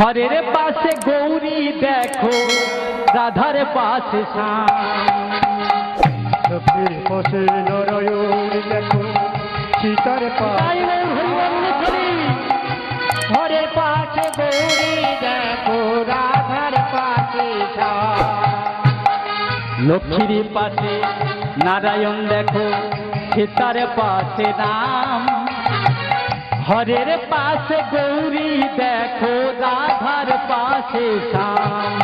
হরের পাশে গৌরী দেখো রাধার পাশে শ্যাম লক্ষ্মীর পাশে নারায়ণ দেখো সীতার হরি। হরের পাশে গৌরী দেখো রাধার পাশে। লক্ষ্মীর পাশে নারায়ণ দেখো সীতার পাশে রাম হরের পাশে গৌরী দেখো রাধার পাশে শ্যাম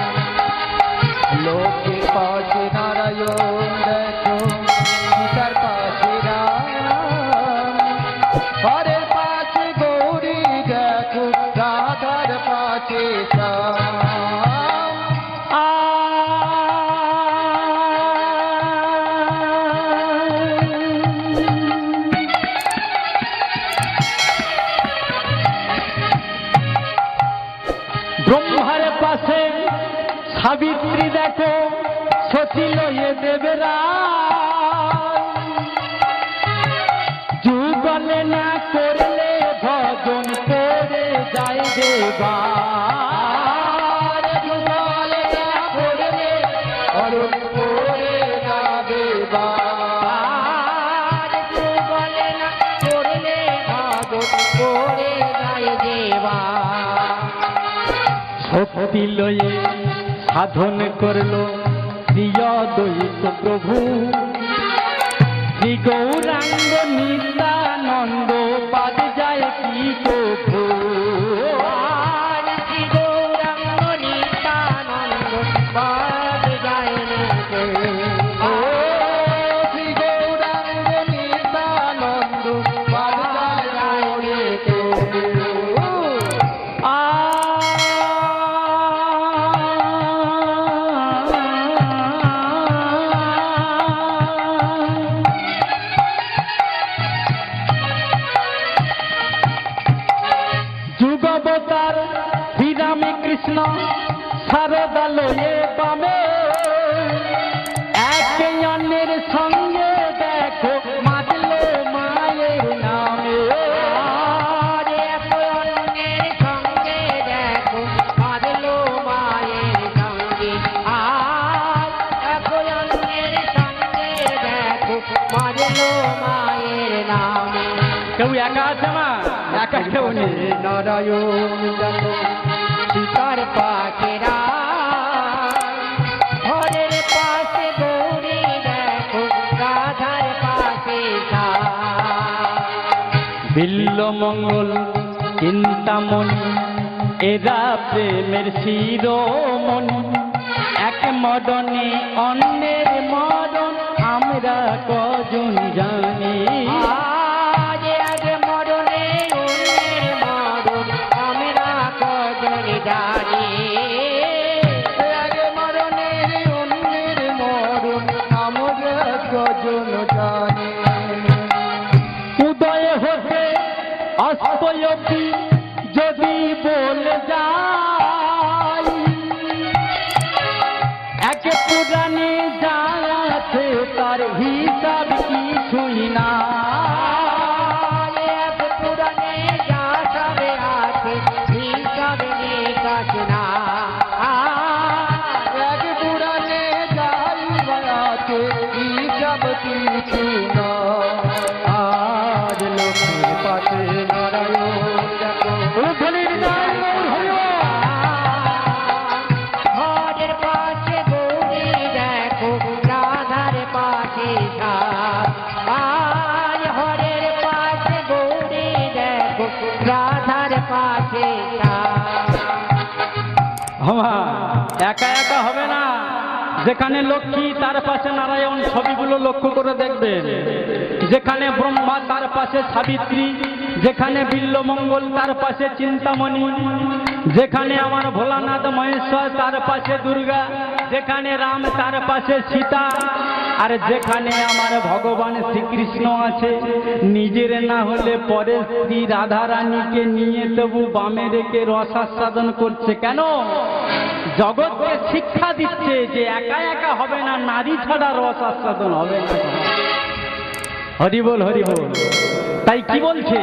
লোকের পাশে সাবিত্রী দেখো সতী লয়ে দেবেরা। যুগলে না করলে ভজন করে যায় দেবা শক্তি লয়ে সাধন করল প্রিয় দৈত প্রভু। শ্রী গৌরাঙ্গ নিত্যানন্দ পাদ যায় কি প্রভু। গৌরাঙ্গ নিত্যানন্দ পাদ যায় নেই নারায়ণ সীতার পাশে বিল্ল মঙ্গল চিন্তামণি এরা প্রেমের শিরোমণি। এক মদনে অন্যের হিসাব কিছুই না যেখানে লক্ষ্মী, তার পাশে নারায়ণ ছবিগুলো লক্ষ্য করে দেখবেন। যেখানে ব্রহ্মা, তার পাশে সাবিত্রী। যেখানে বিল্লমঙ্গল, তার পাশে চিন্তামণি। যেখানে আমার ভোলানাথ মহেশ্বর, তার পাশে দুর্গা। যেখানে রাম, তার পাশে সীতা। আর যেখানে আমার ভগবান শ্রীকৃষ্ণ আছে, নিজের না হলে পরের স্ত্রী রাধারানীকে নিয়ে তবু বামে রেখে রসাস্বাদন করছে। কেন? জগৎকে শিক্ষা দিচ্ছে যে একা একা হবে না, নারী ছাড়া রস আস্বাদন হবে না। হরিবল তাই কি বলছে?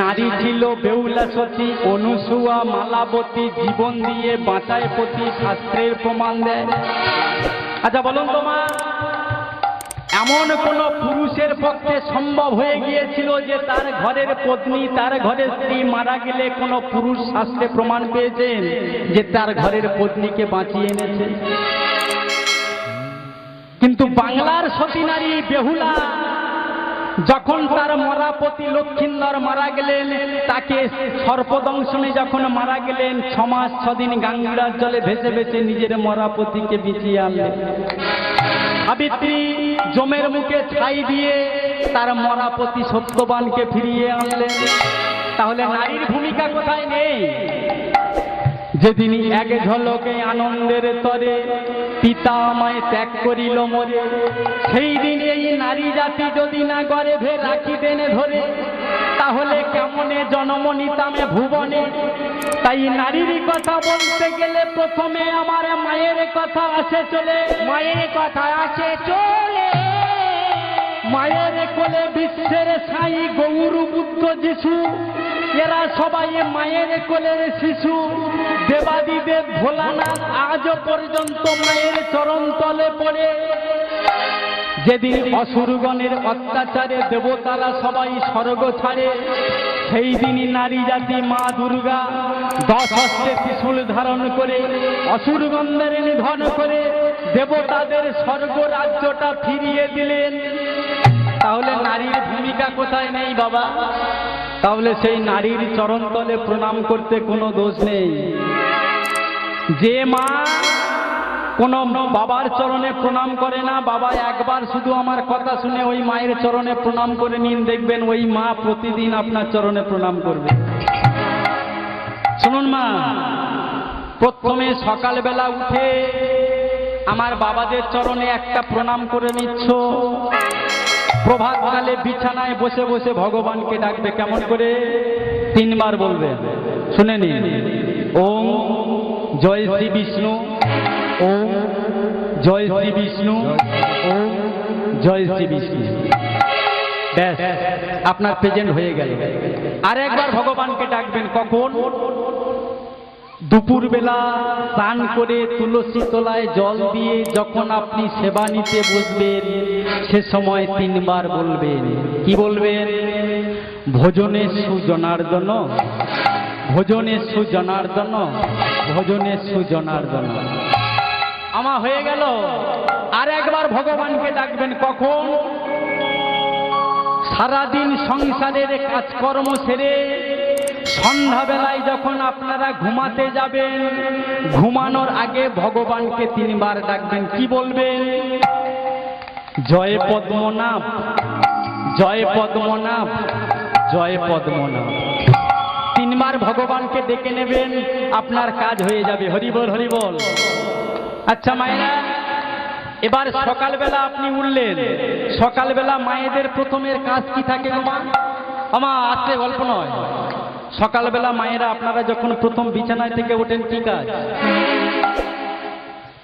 নারী ছিল বেউলা সতী, অনুসুয়া মালাবতী, জীবন দিয়ে বাঁচায় প্রতি শাস্ত্রের প্রমাণ দেয়। আচ্ছা বলুন তোমা এমন কোন পুরুষের পক্ষে সম্ভব হয়ে গিয়েছিল যে তার ঘরের পত্নী, তার ঘরের স্ত্রী মারা গেলে কোন পুরুষ শাস্ত্রে প্রমাণ পেয়েছেন যে তার ঘরের পত্নীকে বাঁচিয়ে এনেছে? কিন্তু বাংলার সতী নারী বেহুলা যখন তার মরাপতি লক্ষিন্দর মারা গেলেন, তাকে সর্পদংশনে যখন মারা গেলেন, ছমাস, ছদিন গাঙ্গিরার জলে ভেসে ভেসে নিজের মরা পতিকে বিছিয়ে আনলেন। সাবিত্রী জমের মুখে ছাই দিয়ে তার মরাপতি সত্যবানকে ফিরিয়ে আনলেন। তাহলে নারীর ভূমিকা কোথায় নেই? যেদিন এক ঝলকে আনন্দের তরে পিতা আমায় ত্যাগ করিল মরে, সেই দিন এই নারী জাতি যদি না গড়ে ভে রাখিবেন ধরে তাহলে কেমনে জনম নিতামে ভুবনে? তাই নারীর কথা বলতে গেলে প্রথমে আমার মায়ের কথা আসে চলে। মায়ের কথা আসে চলে। মায়ের কোলে বিশ্বের সাই গৌর বুদ্ধ যিশু। এরা সবাই মায়ের কোলের শিশু। দেবাদিদেব ভোলানাথ আজও পর্যন্ত মায়ের চরণ তলে পড়ে। যেদিন অসুরগণের অত্যাচারে দেবতারা সবাই স্বর্গ ছাড়ে, সেই দিনই নারী জাতি মা দুর্গা দশ হস্তে ত্রিশূল ধারণ করে, অসুরগণদের নিধন করে দেবতাদের স্বর্গ রাজ্যটা ফিরিয়ে দিলেন। তাহলে নারীর ভূমিকা কোথায় নেই বাবা? তাহলে সেই নারীর চরণতলে প্রণাম করতে কোনো দোষ নেই। যে মা কোন বাবার চরণে প্রণাম করে না, বাবা একবার শুধু আমার কথা শুনে ওই মায়ের চরণে প্রণাম করে নিন, দেখবেন ওই মা প্রতিদিন আপনার চরণে প্রণাম করবে। শুনুন মা, প্রথমে সকালবেলা উঠে আমার বাবাদের চরণে একটা প্রণাম করে নিচ্ছ। প্রভাতকালে বিছানায় বসে বসে ভগবানকে ডাকবে, কেমন করে? তিনবার বলবে। শুনে নিন। ওম জয় শ্রী বিষ্ণু। ওম, জয় শ্রী বিষ্ণু। ওম জয় শ্রী বিষ্ণু। আপনার প্রেজেন্ট হয়ে গেল। আর একবার ভগবানকে ডাকবেন, কখন? দুপুরবেলা স্নান করে তুলসী তলায় জল দিয়ে যখন আপনি সেবা নিতে বসবেন, সে সময় তিনবার বলবেন। কি বলবেন? ভোজনে সুজনার্দন ভোজনে সুজনার্দন ভোজনে সুজনার্দন। আমার হয়ে গেল। আর একবার ভগবানকে ডাকবেন, কখন? সারাদিন সংসারের কাজকর্ম সেরে সন্ধ্যাবেলায় যখন আপনারা ঘুমাতে যাবেন, ঘুমানোর আগে ভগবানকে তিনবার ডাকবেন। কি বলবেন? জয় পদ্মনাভ জয় পদ্মনাভ জয় পদ্মনাভ। তিনবার ভগবানকে ডেকে নেবেন, আপনার কাজ হয়ে যাবে। হরিবল হরিবল। আচ্ছা মায়েরা, এবার সকালবেলা আপনি উঠলেন। সকালবেলা মায়েদের প্রথমের কাজ কি থাকে মা? আমা আসতে গল্প নয়। সকালবেলা মায়েরা, আপনারা যখন প্রথম বিছানায় থেকে ওঠেন, কি কাজ?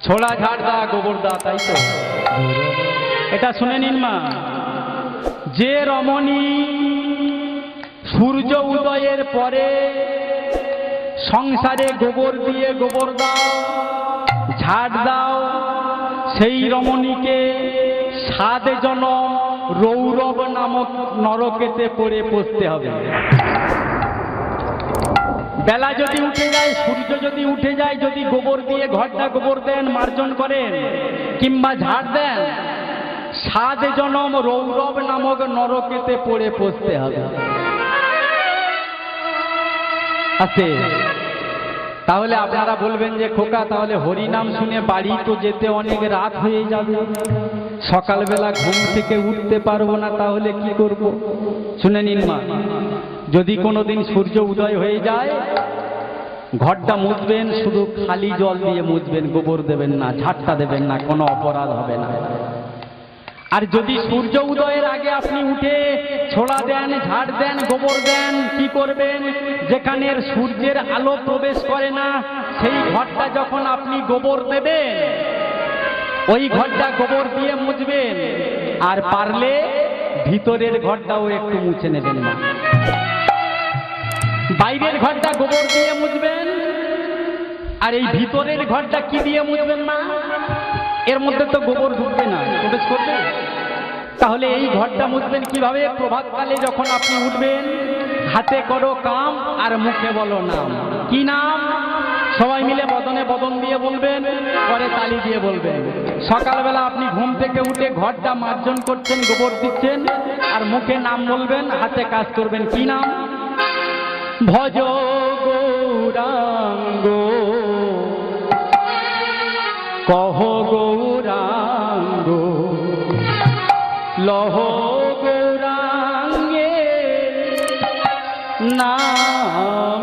ছোড়া ঝাড় দা, গোবর দা, তাই তো? এটা শুনে নিন মা। যে রমণী সূর্য উদয়ের পরে সংসারে গোবর দিয়ে গোবর দাও ঝাড় দাও। সেই রমণীকে সাত জনম রৌরব নামক নরকেতে পড়ে পড়তে হবে। বেলা যদি উঠে যায়, সূর্য যদি উঠে যায়, যদি গোবর দিয়ে ঘরটা গোবর দেন, মার্জন করেন, কিংবা ঝাড় দেন সাত জনম রৌরব নামক নরকেতে পড়ে পড়তে হবে। আছে। তাহলে আপনারা বলবেন যে, খোকা, তাহলে হরিনাম শুনে বাড়ি তো যেতে অনেক রাত হয়ে যাবে। সকালবেলা ঘুম থেকে উঠতে পারব না, তাহলে কি করব? শুনে নিন মা, যদি কোনোদিন সূর্য উদয় হয়ে যায়, ঘরটা মুছবেন, শুধু খালি জল দিয়ে মুছবেন, গোবর দেবেন না, ঝাটকা দেবেন না, কোনো অপরাধ হবে না। আর যদি সূর্য উদয়ের আগে আপনি উঠে ছোড়া দেন, ঝাড় দেন, গোবর দেন, কি করবেন? যেখানে সূর্যের আলো প্রবেশ করে না, সেই ঘরটা যখন আপনি গোবর দেবেন, ওই ঘরটা গোবর দিয়ে মুছবেন, আর পারলে ভিতরের ঘরটাও একটু মুছে নেবেন না। বাইরের ঘরটা গোবর দিয়ে মুছবেন, আর এই ভিতরের ঘরটা কি দিয়ে মুছবেন মা? এর মধ্যে তো গোবর ঢুকবে না, প্রবেশ করবে? তাহলে এই ঘরটা মুছবেন কীভাবে? প্রভাতকালে যখন আপনি উঠবেন, হাতে করো কাম আর মুখে বলো নাম। কি নাম? সবাই মিলে বদনে বদন দিয়ে বলবেন, পরে তালি দিয়ে বলবেন। সকালবেলা আপনি ঘুম থেকে উঠে ঘরটা মার্জন করছেন, গোবর দিচ্ছেন আর মুখে নাম বলবেন, হাতে কাজ করবেন। কি নাম? ভজ গৌরাঙ্গ। কহ গৌরাঙ্গ লহ গৌরাঙ্গে নামে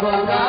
কহ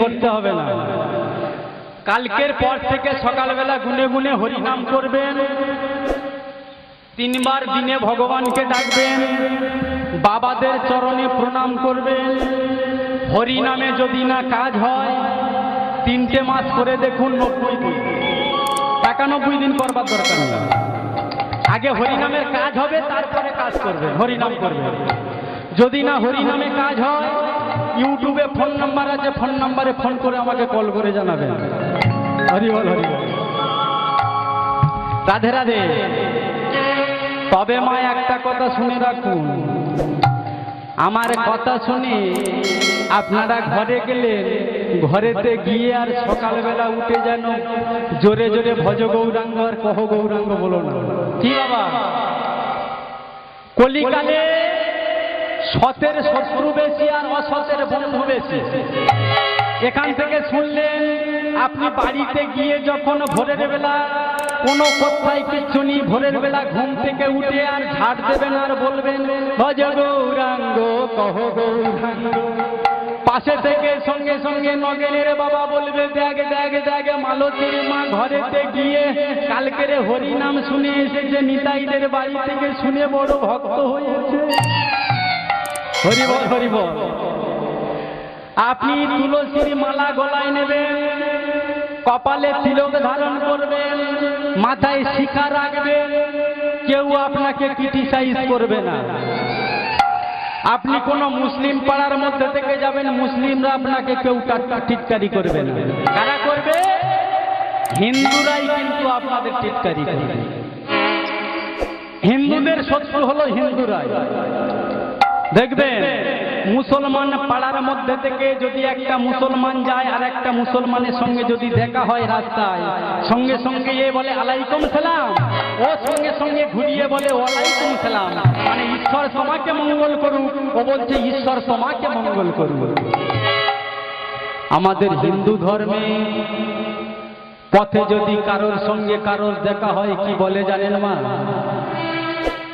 করতে হবে না। কালকের পর থেকে সকালবেলা গুনে গুনে হরিনাম করবেন। তিনবার দিনে ভগবানকে ডাকবেন। বাবাদের চরণে প্রণাম করবেন। হরিনামে যদি না কাজ হয়, তিনটে মাস করে দেখুন নব্বই দিন। একানব্বই দিন করবার দরকার নেই। আগে হরিনামের কাজ হবে, তারপরে কাজ করবে হরিনাম করবে যদি না হরিনামে কাজ হয় ইউটিউবে ফোন নাম্বার আছে ফোন নাম্বারে ফোন করে আমাকে কল করে জানাবেন। হরিবল হরিবল রাধে রাধে। তবে মা একটা কথা শুনে রাখুন। আমার কথা শুনে আপনারা ঘরে গেলেন ঘরেতে গিয়ে আর সকালবেলা উঠে যেন জোরে জোরে ভজ গৌরাঙ্গ আর কহ গৌরাঙ্গ বলো না। কি বাবা? কলিকালে সতের শত্রু বেশি আর অসতের বন্ধু বেশি। এখান থেকে শুনলেন, আপনি বাড়িতে গিয়ে যখন ভোরের বেলা কোনো কোথায় কিচ্ছু নেই, ভোরের বেলা ঘুম থেকে উঠে আর ঝাড় দেবেন আর বলবেন ভজ গৌরাঙ্গ, কহ গৌরাঙ্গ। পাশে থেকে সঙ্গে সঙ্গে নগেনের বাবা বলবে, দেখ দেখ দেখ, মালতীর মা ঘরেতে গিয়ে কালকের হরি নাম শুনে এসেছে, নিতাইদের বাড়ি থেকে শুনে বড় ভক্ত হয়েছে। হরিবল হরিবল। আপনি তুলসীর মালা গলায় নেবেন, কপালে তিলক ধারণ করবেন, মাথায় শিখা রাখবেন, কেউ আপনাকে ক্রিটিসাইজ করবে না। আপনি কোন মুসলিম পাড়ার মধ্যে থেকে যাবেন, মুসলিমরা আপনাকে কেউ টাটকা টিটকারি করবে না। কারা করবে? হিন্দুরাই কিন্তু আপনাদের টিটকারি করবে। হিন্দুদের শত্রু হলো হিন্দুরাই। দেখবেন, মুসলমান পাড়ার মধ্যে থেকে যদি একটা মুসলমান যায় আর একটা মুসলমানের সঙ্গে যদি দেখা হয় রাস্তায়, সঙ্গে সঙ্গে এ বলে, আলাইকুম সালাম। ও সঙ্গে সঙ্গে ঘুরিয়ে বলে, ওয়ালাইকুম সালাম। মানে ঈশ্বর তোমাকে মঙ্গল করুক। ও বলছে, ঈশ্বর তোমাকে মঙ্গল করুক। আমাদের হিন্দু ধর্মে পথে যদি কারোর সঙ্গে কারোর দেখা হয়, কি বলে জানেন মা?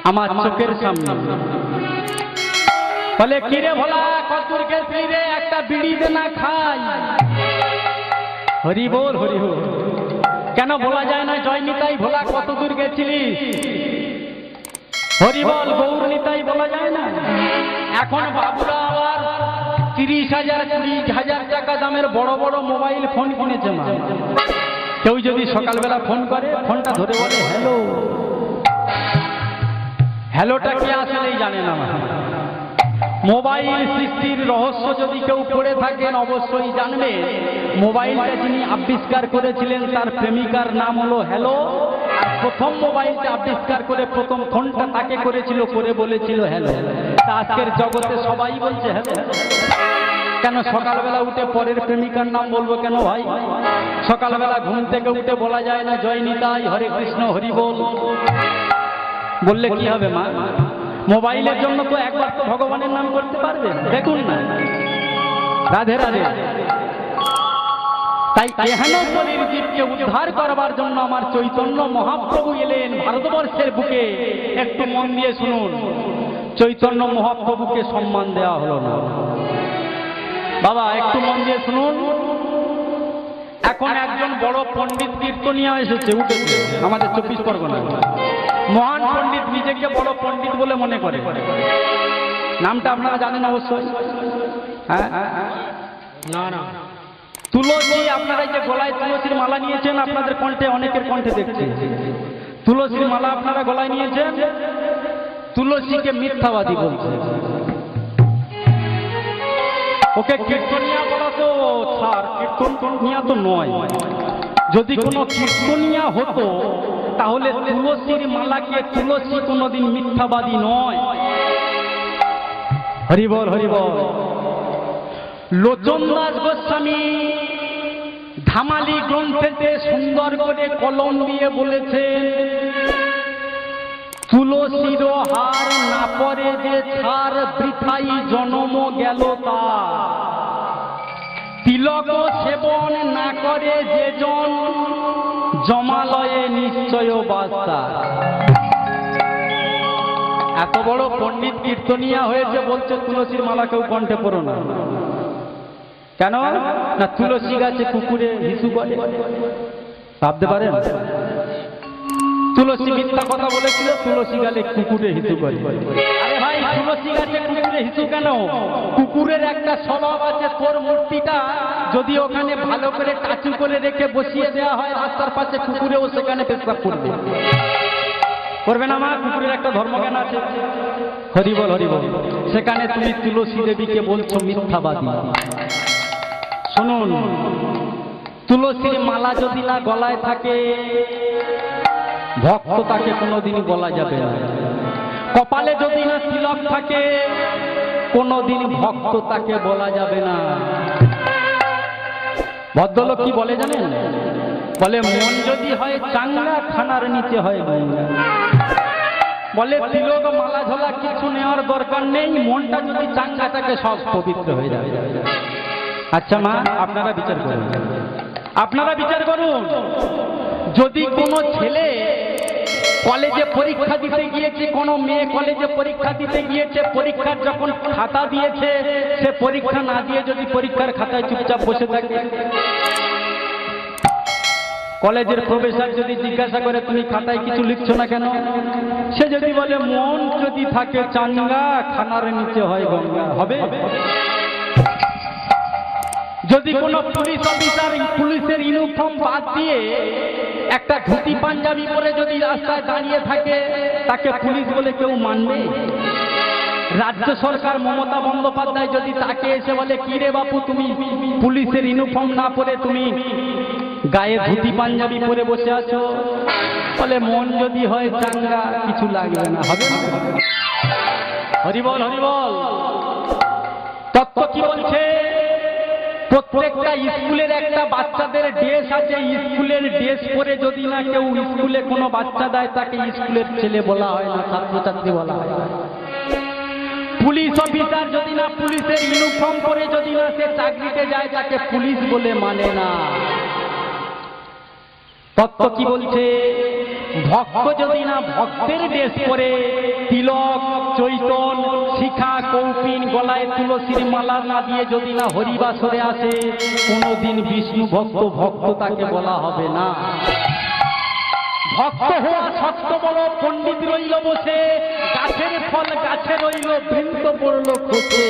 আমার চোখের সামনে। বলে কিরে ভোলা? কতদূর গেছিলি রে একটা বিড়ি দে না খাই। হরি বল হরি বল। কেন বলা যায় না? জয় নিতাই ভোলা কত দূর গেছিলিস? হরি বল গৌর নিতাই বলা যায় না? এখন বাবুরা আবার তিরিশ হাজার কুড়ি হাজার টাকা দামের বড় বড় মোবাইল ফোন কিনেছে মা। কেউ যদি সকালবেলা ফোন করে ফোনটা ধরে বলে হ্যালো। হ্যালোটা কি আসলেই জানে না মা। মোবাইল সৃষ্টির রহস্য যদি কেউ পড়ে থাকেন, অবশ্যই জানবে। মোবাইলটা যিনি আবিষ্কার করেছিলেন, তার প্রেমিকার নাম হলো হ্যালো। প্রথম মোবাইলটা আবিষ্কার করে প্রথম ফোনটা তাকে করেছিল, করে বলেছিল হ্যালো। তা আজকের জগতে সবাই বলছে হ্যালো। কেন সকালবেলা উঠে পরের প্রেমিকার নাম বলব কেন ভাই? সকালবেলা ঘুম থেকে উঠে বলা যায় না, জয় নিতাই, হরে কৃষ্ণ, হরি বল। বললে কি হবে মা? মোবাইলের জন্য তো একবার তো ভগবানের নাম করতে পারবে। দেখুন না। রাধে রাধে। তাই এহেন জীবকে উদ্ধার করবার জন্য আমার চৈতন্য মহাপ্রভু এলেন ভারতবর্ষের বুকে। একটু মন দিয়ে শুনুন। চৈতন্য মহাপ্রভুকে সম্মান দেওয়া হলো না। বাবা, একটু মন দিয়ে শুনুন। এখন একজন বড় পণ্ডিত কীর্তনিয়া এসেছে, উঠেছে। আমাদের চব্বিশ পরগনা। মহান নিজেকে বড় পণ্ডিত বলে মনে করে। নামটা আপনারা জানেন অবশ্যই। হ্যাঁ? না না। তুলসী আপনারা যে গলায় তুলসীর মালা নিয়েছেন আপনাদের কণ্ঠে অনেকের কণ্ঠে দেখছি। তুলসীর মালা আপনারা গলায় নিয়েছেন? তুলসীকে মিথ্যাবাদী বলছে। ওকে কীর্তনিয়া বলা তো ছাড় কীর্তনিয়া তো নয়। যদি কোনো কীর্তনিয়া হতো তাহলে তুলসীর মালাকে তুলসী কোনোদিন মিথ্যাবাদী নয়। হরিবল হরিবল লোচন দাস গোস্বামী ধামালি গ্রন্থেতে সুন্দর করে কলম দিয়ে বলেছেন তুলসীর হার না পরে যে ছার বৃথাই জনম গেল তার। তিলক সেবন না করে যে জন জমালয়ে নিশ্চয় বাস্তা। এত বড় পণ্ডিত কীর্তনিয়া হয়েছে বলছে, তুলসীর মালা কেউ কণ্ঠে পড়ো না। কেন? না তুলসী গাছে কুকুরে হিসু করে। ভাবতে পারেন? তুলসী মিথ্যা কথা বলেছিল, তুলসী গালে কুকুরে হিসু করে। আরে ভাই, তুলসী গাছে কুকুরে হিসু কেন? কুকুরের একটা স্বভাব আছে তোর মূর্তিটা। যদি ওখানে ভালো করে কাচু করে রেখে বসিয়ে দেওয়া হয়, রাস্তার পাশে কুকুরেও সেখানে পেশাব করবে করবে না মা? কুকুরের একটা ধর্মজ্ঞান আছে। হরিবল হরিবল সেখানে তুমি তুলসী দেবীকে বলছো মিথ্যাবাদী। শুনুন, তুলসীর মালা যদি না গলায় থাকে, ভক্ত তাকে কোনোদিন বলা যাবে না। কপালে যদি না তিলক থাকে, কোনোদিন ভক্ত তাকে বলা যাবে না। ভদ্রলোক কি বলে জানেন? বলে, মন যদি হয় চাঙ্গা খানার নিচে হয় বলে, তিলক, মালা, ঝোলা কিছু নেওয়ার দরকার নেই, মনটা যদি চাঙ্গা থাকে, সব পবিত্র হয়ে যাবে। আচ্ছা মা, আপনারা বিচার করুন। আপনারা বিচার করুন। যদি কোনো ছেলে কলেজে পরীক্ষা দিতে গিয়েছে, কোনো মেয়ে কলেজে পরীক্ষা দিতে গিয়েছে, পরীক্ষার যখন খাতা দিয়েছে, সে পরীক্ষা না দিয়ে যদি পরীক্ষার খাতায় চুপচাপ বসে থাকে। কলেজের প্রফেসর যদি জিজ্ঞাসা করে, তুমি খাতায় কিছু লিখছো না কেন? সে যদি বলে, মন যদি থাকে চাঙ্গা, খানার নিচে হয় গঙ্গা। হবে? যদি কোনো পুলিশ অফিসার পুলিশের ইউনিফর্ম বাদ দিয়ে একটা ধুতি পাঞ্জাবি পরে রাস্তায় দাঁড়িয়ে থাকে, তাকে পুলিশ বলে কেউ মানবে? রাজ্য সরকার মমতা বন্দ্যোপাধ্যায় যদি তাকে এসে বলে, কি রে বাপু তুমি? পুলিশের ইউনিফর্ম না পরে তুমি গায়ে ধুতি, পাঞ্জাবি পরে বসে আছো? বলে, মন যদি হয় চাঙ্গা, কিছু লাগবে না। হবে হরিবল হরিবল। তত্ত্ব কি বলছে? প্রত্যেকটা স্কুলের একটা বাচ্চাদের ড্রেস আছে, স্কুলের ড্রেস পরে যদি না কেউ স্কুলে কোনো বাচ্চা দেয়, তাকে স্কুলের ছেলে বলা হয় না, ছাত্রছাত্রী বলা হয় না। পুলিশ অফিসার যদি না পুলিশের ইউনিফর্ম পরে যদি না সে চাকরিতে যায়, তাকে পুলিশ বলে মানে না তত্ত্ব কি বলছে ভক্ত যদি না ভক্তের ড্রেস পরে তিলক, চৈতন, শিখা, কৌপিন, গলায় তুলসীর মালা না দিয়ে যদি না হরিবাসরে আসে, কোনোদিন বিষ্ণু ভক্ত ভক্ত তাকে বলা হবে না। ভক্ত হওয়া সত্য বড় পণ্ডিত রইল বসে, গাছের ফল গাছে রইল বৃন্ত পড়ল খোঁচে।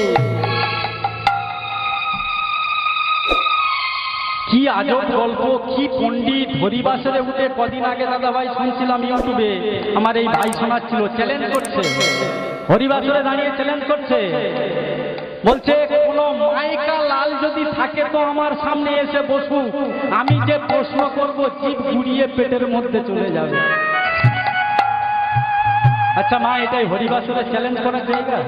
কি আজব গল্প, কি পণ্ডিত হরিবাসরে উঠে কদিন আগে দাদা ভাই শুনছিলাম ইউটিউবে, আমার এই ভাই শোনাচ্ছিল চ্যালেঞ্জ করছে। হরিবাসরে দাঁড়িয়ে চ্যালেঞ্জ করছে। বলছে, কোনো মাইকা লাল যদি থাকে তো আমার সামনে এসে বসু, আমি যে প্রশ্ন করব জীব ঘুরিয়ে পেটের মধ্যে চলে যাবে। আচ্ছা মা, এটাই হরিবাসরে চ্যালেঞ্জ করার জায়গা।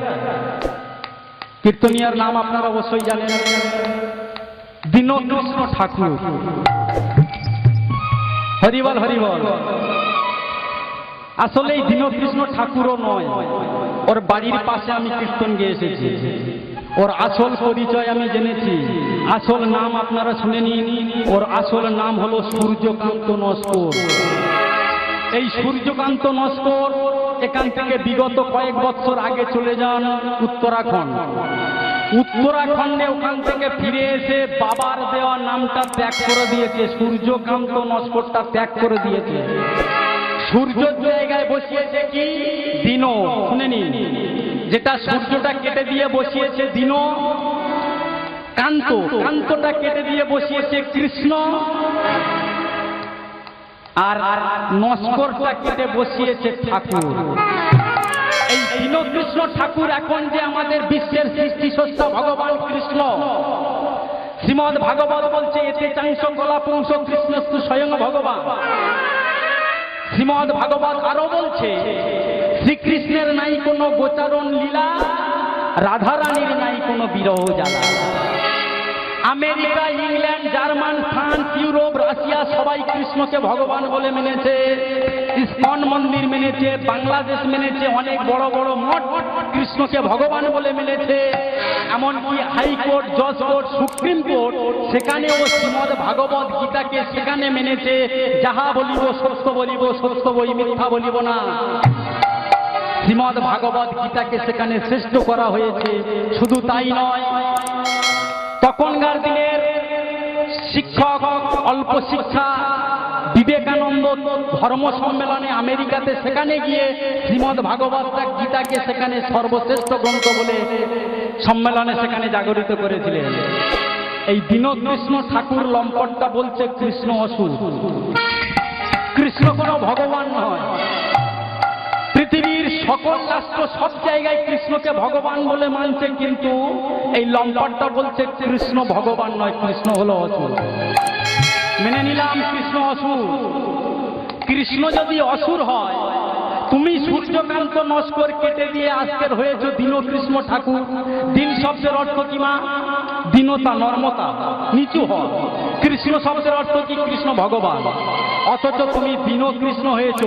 কীর্তনিয়ার নাম আপনারা অবশ্যই জানেন। দীনকৃষ্ণ ঠাকুর। হরিবল হরিবল। আসলে এই দীনকৃষ্ণ ঠাকুরও নয়। ওর বাড়ির পাশে আমি কীর্তন গিয়ে এসেছি। ওর আসল পরিচয় আমি জেনেছি। আসল নাম আপনারা শুনে নিন। ওর আসল নাম হলো সূর্যকান্ত নস্কর। এই সূর্যকান্ত নস্কর এখান থেকে বিগত কয়েক বছর আগে চলে যান উত্তরাখণ্ড। উত্তরাখণ্ডে ওখান থেকে ফিরে এসে বাবার দেওয়া নামটা ত্যাগ করে দিয়েছে। সূর্যকান্ত নস্করটা ত্যাগ করে দিয়েছে। সূর্যের জায়গায় বসিয়েছে কি? দিন শুনে নিন। যেটা সূর্যটা কেটে দিয়ে বসিয়েছে দিন কান্ত। কান্তটা কেটে দিয়ে বসিয়েছে কৃষ্ণ। আর নস্করটা কেটে বসিয়েছে ঠাকুর। এই কৃষ্ণ ঠাকুর এখন যে আমাদের বিশ্বের সৃষ্টি সত্য ভগবান কৃষ্ণ। শ্রীমদ ভাগবত বলছে, এতে চাংশ কলা পুংস কৃষ্ণস্তু স্বয়ং ভগবান। শ্রীমদ ভাগবত আরও বলছে, শ্রীকৃষ্ণের নাই কোনো গোচারণ লীলা, রাধারানীর নাই কোনো বিরহ জ্বালা। America, England, German, France, Europe, Russia, সবাই কৃষ্ণকে ভগবান বলে মেনেছে। ইস্কন মন্দির মেনেছে, বাংলাদেশ মেনেছে, অনেক বড় বড় মঠ কৃষ্ণকে ভগবান বলে মেনেছে। এমনকি হাইকোর্ট, জজ কোর্ট, সুপ্রিম কোর্ট, সেখানেও শ্রীমদ ভাগবত গীতাকে সেখানে মেনেছে। যাহা বলিব সত্য বলিব, সত্য বই, মিথ্যা বলিব না। শ্রীমদ ভাগবত গীতাকে সেখানে শ্রেষ্ঠ করা হয়েছে। শুধু তাই নয় তখনকার দিনের শিক্ষক, অল্প শিক্ষা, বিবেকানন্দ ধর্ম সম্মেলনে আমেরিকাতে সেখানে গিয়ে শ্রীমদ ভাগবত গীতাকে সেখানে সর্বশ্রেষ্ঠ গ্রন্থ বলে সম্মেলনে সেখানে জাগরিত করেছিলেন। এই দীনকৃষ্ণ ঠাকুর লম্পটটা বলছে কৃষ্ণ অসুর। কৃষ্ণ কোনো ভগবান নয়। সকল রাষ্ট্র সব জায়গায় কৃষ্ণকে ভগবান বলে মানছে, কিন্তু এই লম্পটটা বলছে কৃষ্ণ ভগবান নয়, কৃষ্ণ হলো অসুর। মেনে নিলাম, কৃষ্ণ অসুর। কৃষ্ণ যদি অসুর হয়, তুমি সূর্যকান্ত নস্কর কেটে দিয়ে আজকের হয়েছে দীনকৃষ্ণ ঠাকুর। দিন শব্দের অর্থ কি, মা? দীনতা, নর্মতা, নিচু হয় কৃষ্ণ শব্দের অর্থ কি, কৃষ্ণ ভগবান? অথচ তুমি দীন কৃষ্ণ হয়েছ।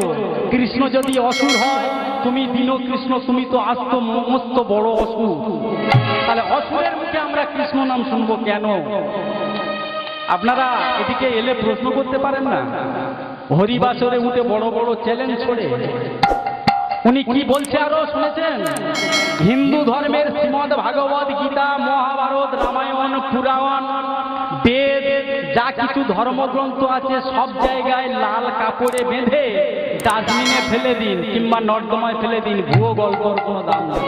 কৃষ্ণ যদি অসুর হয় তুমি দীন কৃষ্ণ, তুমি তো আস্ত মস্ত বড় অসুর। তাহলে অসুরের মুখে আমরা কৃষ্ণ নাম শুনব কেন? আপনারা এদিকে এলে প্রশ্ন করতে পারেন না। হরিবাসরে উঠে বড় বড় চ্যালেঞ্জ ছড়ে উনি কি বলছে আরও শুনেছেন? হিন্দু ধর্মের শ্রীমদ ভাগবত গীতা, মহাভারত, রামায়ণ, পুরাণ, বেদ, যা কিছু ধর্মগ্রন্থ আছে সব জায়গায় লাল কাপড়ে বেঁধে ডাস্টবিনে ফেলে দিন কিংবা নর্দমায় ফেলে দিন, ভুয়ো গল্পর কোনো দাম নেই।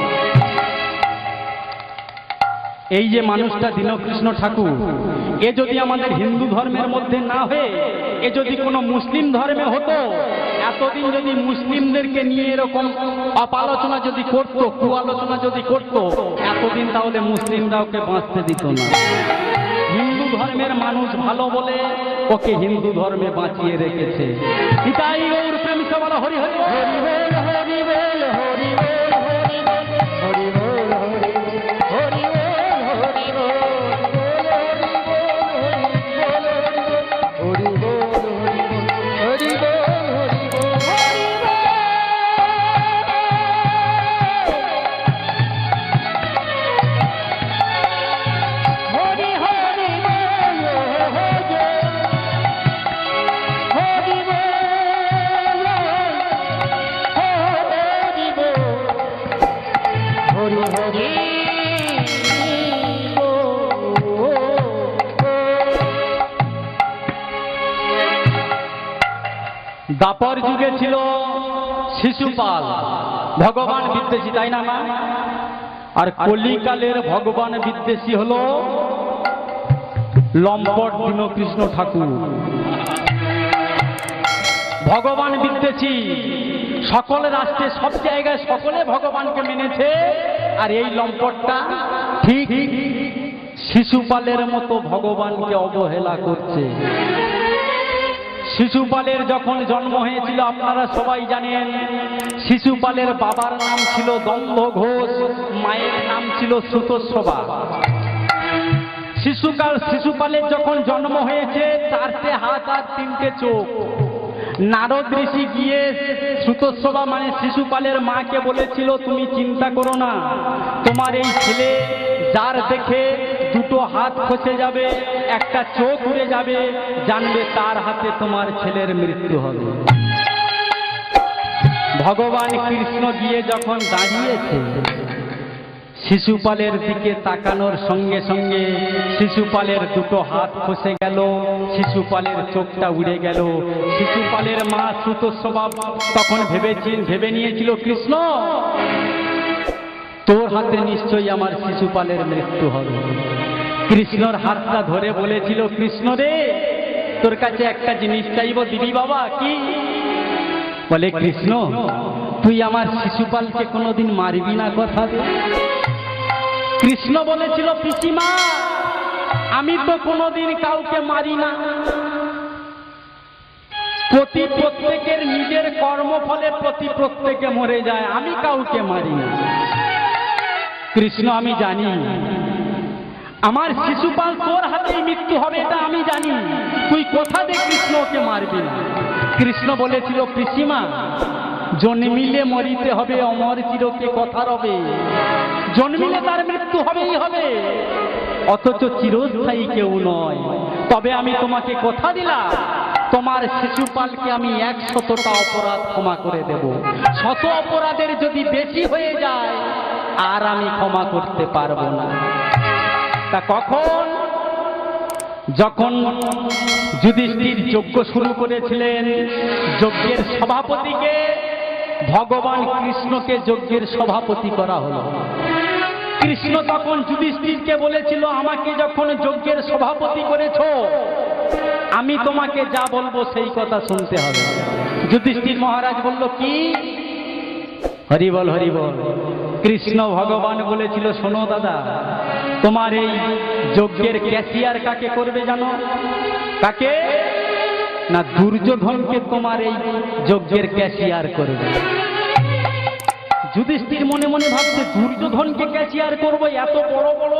এই যে মানুষটা দীনকৃষ্ণ ঠাকুর, এ যদি আমাদের হিন্দু ধর্মের মধ্যে না হয়ে, এ যদি কোনো মুসলিম ধর্মে হতো, এতদিন যদি মুসলিমদেরকে নিয়ে এরকম অপালোচনা যদি করত, কুয়ালোচনা যদি করত, এতদিন তাহলে মুসলিমরা ওকে বাঁচতে দিত না। হিন্দু ধর্মের মানুষ ভালো বলে ওকে হিন্দু ধর্মে বাঁচিয়ে রেখেছে। হরি হরি হরি হরি হরি হরি হরি হরি হরি। দাপর যুগে ছিল শিশুপাল, ভগবান বিদ্বেষী, তাই না আর কলিকালের ভগবান বিদ্বেষী হলো লম্পট দীনকৃষ্ণ ঠাকুর। ভগবান বিদ্বেষী, সকল রাষ্ট্রে, সব জায়গায় সকলে ভগবানকে মেনেছে, আর এই লম্পটটা ঠিক শিশুপালের মতো ভগবানকে অবহেলা করছে। শিশুপালের যখন জন্ম হয়েছিল, আপনারা সবাই জানেন, শিশুপালের বাবার নাম ছিল দম্ভ ঘোষ, মায়ের নাম ছিল সুতোৎসবা। শিশুকাল, শিশুপালের যখন জন্ম হয়েছে, চারটে হাত আর তিনটে চোখ। নারদ ঋষি গিয়ে সুতোৎসবা মানে শিশুপালের মাকে বলেছিল, তুমি চিন্তা করো না, তোমার এই ছেলে যার দেখে দুটো হাত খসে যাবে, একটা চোখ উড়ে যাবে, জানবে তার হাতে তোমার ছেলের মৃত্যু হবে। ভগবান কৃষ্ণ গিয়ে যখন দাঁড়িয়েছে, শিশুপালের দিকে তাকানোর সঙ্গে সঙ্গে শিশুপালের দুটো হাত খসে গেল, শিশুপালের চোখটা উড়ে গেল। শিশুপালের মা সুত স্বভাব তখন ভেবেছেন ভেবে নিয়েছিল, কৃষ্ণ, তোর হাতে নিশ্চয়ই আমার শিশুপালের মৃত্যু হবে। কৃষ্ণর হাতটা ধরে বলেছিল, কৃষ্ণ রে, তোর কাছে একটা জিনিস চাইব দিবি বাবা, কি? বলে, কৃষ্ণ, তুই আমার শিশুপালকে কোনোদিন মারবি না কথা কৃষ্ণ বলেছিল, পিসিমা, আমি তো কোনোদিন কাউকে মারি না। প্রতি প্রত্যেকের নিজের কর্মফলে প্রতি প্রত্যেকে মরে যায়, আমি কাউকে মারি না। কৃষ্ণ, আমি জানি আমার শিশুপাল তোর হাতেই মৃত্যু হবে, এটা আমি জানি। তুই কোথা দিয়ে কৃষ্ণকে মারবি না? কৃষ্ণ বলেছিল, পিসিমা, জন্মিলে মরিতে হবে, অমর চিরকে কথা রবে। জন্মিলে তার মৃত্যু হবেই হবে। অথচ চিরস্থায়ী কেউ নয়। তবে আমি তোমাকে কথা দিলাম, তোমার শিশুপালকে আমি একশতটা অপরাধ ক্ষমা করে দেব। শত অপরাধের যদি বেশি হয়ে যায়, আর আমি ক্ষমা করতে পারব না। তা কখন? যখন যুধিষ্ঠির যজ্ঞ শুরু করেছিলেন, যজ্ঞের সভাপতিকে, ভগবান কৃষ্ণকে যজ্ঞের সভাপতি করা হলো। কৃষ্ণ তখন যুধিষ্ঠিরকে বলেছিল, আমাকে যখন যজ্ঞের সভাপতি করেছ, আমি তোমাকে যা বলব সেই কথা শুনতে হবে। যুধিষ্ঠির মহারাজ বলল, কি? হরিবল হরিবল। কৃষ্ণ ভগবান বলেছিল, শোনো দাদা তোমার এই যজ্ঞের ক্যাশিয়ার কাকে করবে জানো? কাকে? না দুর্যোধনকে তোমার এই যজ্ঞের ক্যাশিয়ার করবে। যুধিষ্ঠির মনে মনে ভাবছে, দুর্যোধনকে ক্যাশিয়ার করব এত বড় বড়